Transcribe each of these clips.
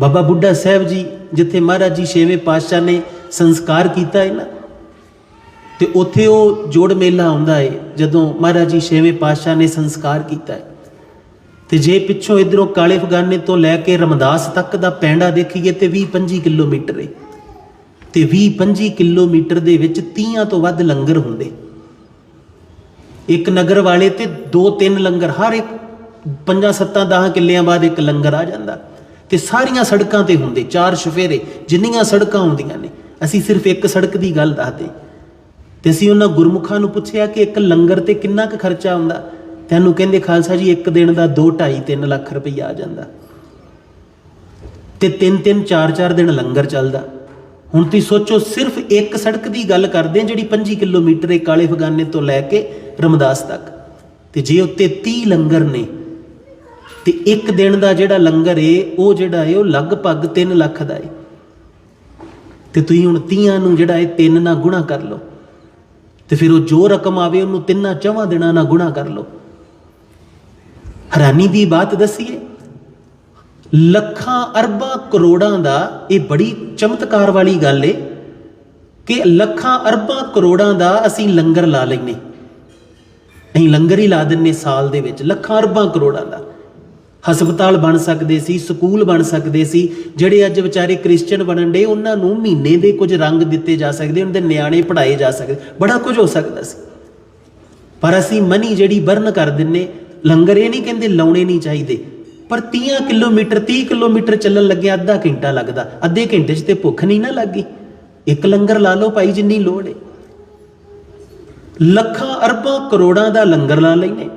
ਬਾਬਾ ਬੁੱਢਾ ਸਾਹਿਬ ਜੀ ਜਿੱਥੇ ਮਹਾਰਾਜ ਜੀ ਛੇਵੇਂ ਪਾਤਸ਼ਾਹ ਨੇ ਸੰਸਕਾਰ ਕੀਤਾ ਹੈ ਨਾ, ਤੇ ਉੱਥੇ ਉਹ ਜੋੜ ਮੇਲਾ ਆਉਂਦਾ ਹੈ, ਜਦੋਂ ਮਹਾਰਾਜ ਜੀ ਛੇਵੇਂ ਪਾਤਸ਼ਾਹ ਨੇ ਸੰਸਕਾਰ ਕੀਤਾ ਹੈ। ਤੇ ਜੇ ਪਿੱਛੋਂ ਇਧਰੋਂ ਕਾਲੇ ਫਗਾਨੇ ਤੋਂ ਲੈ ਕੇ ਰਮਦਾਸ ਤੱਕ ਦਾ ਪੈਂਡਾ ਦੇਖੀਏ ਤੇ 20 25 ਕਿਲੋਮੀਟਰ ਹੈ। ਤੇ 20 25 ਕਿਲੋਮੀਟਰ ਦੇ ਵਿੱਚ 30 ਤੋਂ ਵੱਧ ਲੰਗਰ ਹੁੰਦੇ। ਇੱਕ ਨਗਰ ਵਾਲੇ ਤੇ ਦੋ ਤਿੰਨ ਲੰਗਰ, ਹਰ ਇੱਕ ਪੰਜਾਂ ਸੱਤਾਂ 10 ਕਿੱਲਿਆਂ ਬਾਅਦ ਇੱਕ ਲੰਗਰ ਆ ਜਾਂਦਾ। ਤੇ ਸਾਰੀਆਂ ਸੜਕਾਂ ਤੇ ਹੁੰਦੇ, ਚਾਰ ਸ਼ਫੇਰੇ ਜਿੰਨੀਆਂ ਸੜਕਾਂ ਹੁੰਦੀਆਂ ਨੇ, ਅਸੀਂ ਸਿਰਫ ਇੱਕ ਸੜਕ ਦੀ ਗੱਲ ਦੱਸਦੇ। ਤੇ ਅਸੀਂ ਉਹਨਾਂ ਗੁਰਮੁਖਾਂ ਨੂੰ ਪੁੱਛਿਆ ਕਿ ਇੱਕ ਲੰਗਰ ਤੇ ਕਿੰਨਾ ਕੁ ਖਰਚਾ ਆਉਂਦਾ? ਤੈਨੂੰ ਕਹਿੰਦੇ, ਖਾਲਸਾ ਜੀ, ਇੱਕ ਦਿਨ ਦਾ 2 2.5 3 ਲੱਖ ਰੁਪਈਆ ਆ ਜਾਂਦਾ। ਤੇ ਤਿੰਨ ਤਿੰਨ ਚਾਰ ਚਾਰ ਦਿਨ ਲੰਗਰ ਚੱਲਦਾ। ਹੁਣ ਤੁਸੀਂ ਸੋਚੋ, ਸਿਰਫ ਇੱਕ ਸੜਕ ਦੀ ਗੱਲ ਕਰਦੇ ਹਾਂ, ਜਿਹੜੀ 25 ਕਿਲੋਮੀਟਰ ਹੈ ਕਾਲੇ ਫਗਾਨੇ ਤੋਂ ਲੈ ਕੇ ਰਮਦਾਸ ਤੱਕ। ਤੇ ਜੇ ਉੱਤੇ 30 ਲੰਗਰ ਨੇ ਤੇ ਇੱਕ ਦਿਨ ਦਾ ਜਿਹੜਾ ਲੰਗਰ ਏ, ਉਹ ਜਿਹੜਾ ਏ, ਉਹ ਲਗਭਗ 3 ਲੱਖ ਦਾ ਏ। ਤੇ ਤੁਸੀਂ ਹੁਣ 30 ਨੂੰ ਜਿਹੜਾ ਏ 3 ਨਾਲ ਗੁਣਾ ਕਰ ਲਓ। ਤੇ ਫਿਰ ਉਹ ਜੋ ਰਕਮ ਆਵੇ, ਉਹਨੂੰ ਤਿੰਨਾਂ ਚਵਾਂ ਦਿਨਾਂ ਨਾਲ ਗੁਣਾ ਕਰ ਲਓ। ਹੈਰਾਨੀ ਦੀ ਬਾਤ ਦੱਸੀਏ, ਲੱਖਾਂ ਅਰਬਾਂ ਕਰੋੜਾਂ ਦਾ ਇਹ ਬੜੀ ਚਮਤਕਾਰ ਵਾਲੀ ਗੱਲ ਏ ਕਿ ਲੱਖਾਂ ਅਰਬਾਂ ਕਰੋੜਾਂ ਦਾ ਅਸੀਂ ਲੰਗਰ ਲਾ ਲੈਨੇ ਅਸੀਂ ਲੰਗਰ ਹੀ ਲਾ ਦਿੰਨੇ ਸਾਲ ਦੇ ਵਿੱਚ, ਲੱਖਾਂ ਅਰਬਾਂ ਕਰੋੜਾਂ ਦਾ। ਹਸਪਤਾਲ ਬਣ ਸਕਦੇ ਸੀ, ਸਕੂਲ ਬਣ ਸਕਦੇ ਸੀ, ਜਿਹੜੇ ਅੱਜ ਵਿਚਾਰੇ ਕ੍ਰਿਸਚੀਅਨ ਬਣਨ ਦੇ ਉਹਨਾਂ ਨੂੰ ਮਹੀਨੇ ਦੇ ਕੁਝ ਰੰਗ ਦਿੱਤੇ ਜਾ ਸਕਦੇ, ਉਹਨਾਂ ਦੇ ਨਿਆਣੇ ਪੜ੍ਹਾਏ ਜਾ ਸਕਦੇ, ਬੜਾ ਕੁਝ ਹੋ ਸਕਦਾ ਸੀ। ਪਰ ਅਸੀਂ ਮਨੀ ਜਿਹੜੀ ਬਰਨ ਕਰ ਦਿੰਨੇ, ਲੰਗਰ ਇਹ ਨਹੀਂ ਕਹਿੰਦੇ ਲਾਉਣੇ ਨਹੀਂ ਚਾਹੀਦੇ, ਪਰ 30 ਕਿਲੋਮੀਟਰ 30 ਕਿਲੋਮੀਟਰ ਚੱਲਣ ਲੱਗਿਆ, ਅੱਧਾ ਘੰਟਾ ਲੱਗਦਾ, ਅੱਧੇ ਘੰਟੇ 'ਚ ਤੇ ਭੁੱਖ ਨਹੀਂ ਨਾ ਲੱਗੀ। ਇੱਕ ਲੰਗਰ ਲਾ ਲਓ ਭਾਈ, ਜਿੰਨੀ ਲੋੜ ਹੈ ਲੱਖਾਂ ਅਰਬਾਂ ਕਰੋੜਾਂ ਦਾ ਲੰਗਰ ਲਾ ਲੈਨੇ।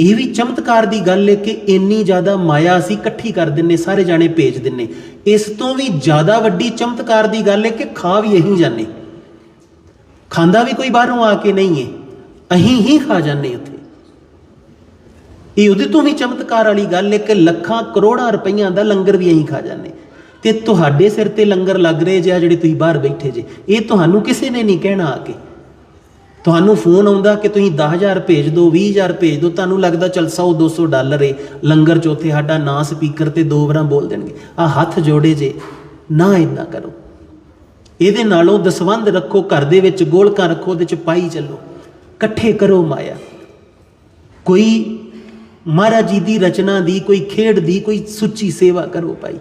ਇਹ ਵੀ ਚਮਤਕਾਰ ਦੀ ਗੱਲ ਹੈ ਕਿ ਇੰਨੀ ਜ਼ਿਆਦਾ ਮਾਇਆ ਅਸੀਂ ਇਕੱਠੀ ਕਰ ਦਿੰਨੇ, ਸਾਰੇ ਜਾਣੇ ਭੇਜ ਦਿੰਨੇ। ਇਸ ਤੋਂ ਵੀ ਜ਼ਿਆਦਾ ਵੱਡੀ ਚਮਤਕਾਰ ਦੀ ਗੱਲ ਹੈ ਕਿ ਖਾ ਵੀ ਇਹੀ ਜਾਂਦੇ। ਖਾਂਦਾ ਵੀ ਕੋਈ ਬਾਹਰੋਂ ਆ ਕੇ ਨਹੀਂ ਹੈ ਅਹੀਂ ਹੀ ਖਾ ਜਾਂਦੇ ਉੱਥੇ। ਇਹ ਉਹਦੇ ਤੋਂ ਵੀ ਚਮਤਕਾਰ ਵਾਲੀ ਗੱਲ ਹੈ ਕਿ ਲੱਖਾਂ ਕਰੋੜਾਂ ਰੁਪਈਆਂ ਦਾ ਲੰਗਰ ਵੀ ਅਹੀਂ ਖਾ ਜਾਂਦੇ। ਤੇ ਤੁਹਾਡੇ ਸਿਰ ਤੇ ਲੰਗਰ ਲੱਗ ਰਹੇ ਜੇ ਆ ਜਿਹੜੇ ਤੁਸੀਂ ਬਾਹਰ ਬੈਠੇ ਜੇ। ਇਹ ਤੁਹਾਨੂੰ ਕਿਸੇ ਨੇ ਨਹੀਂ ਕਹਿਣਾ ਆ ਕੇ। ਤੁਹਾਨੂੰ ਫੋਨ ਆਉਂਦਾ ਕਿ ਤੁਸੀਂ 10000 ਭੇਜ ਦਿਓ 20000 ਭੇਜ ਦਿਓ, ਤੁਹਾਨੂੰ ਲੱਗਦਾ ਚਲ 100 200 ਡਾਲਰ ਏ। ਲੰਗਰ ਚ ਉੱਥੇ ਸਾਡਾ ਨਾਂ ਸਪੀਕਰ ਤੇ ਦੋ ਵਾਰਾਂ ਬੋਲ ਦੇਣਗੇ। ਆ ਹੱਥ ਜੋੜੇ ਜੇ, ਨਾ ਇੰਨਾ ਕਰੋ। ਇਹਦੇ ਨਾਲੋਂ ਦਸਵੰਦ ਰੱਖੋ, ਘਰ ਦੇ ਵਿੱਚ ਗੋਲਕਾਂ ਰੱਖੋ, ਉਹਦੇ ਚ ਪਾਈ ਚੱਲੋ। ਇਕੱਠੇ ਕਰੋ ਮਾਇਆ। ਕੋਈ ਮਹਾਰਾਜ ਜੀ ਦੀ ਰਚਨਾ ਦੀ, ਕੋਈ ਖੇਡ ਦੀ, ਕੋਈ ਸੁੱਚੀ ਸੇਵਾ ਕਰੋ ਭਾਈ।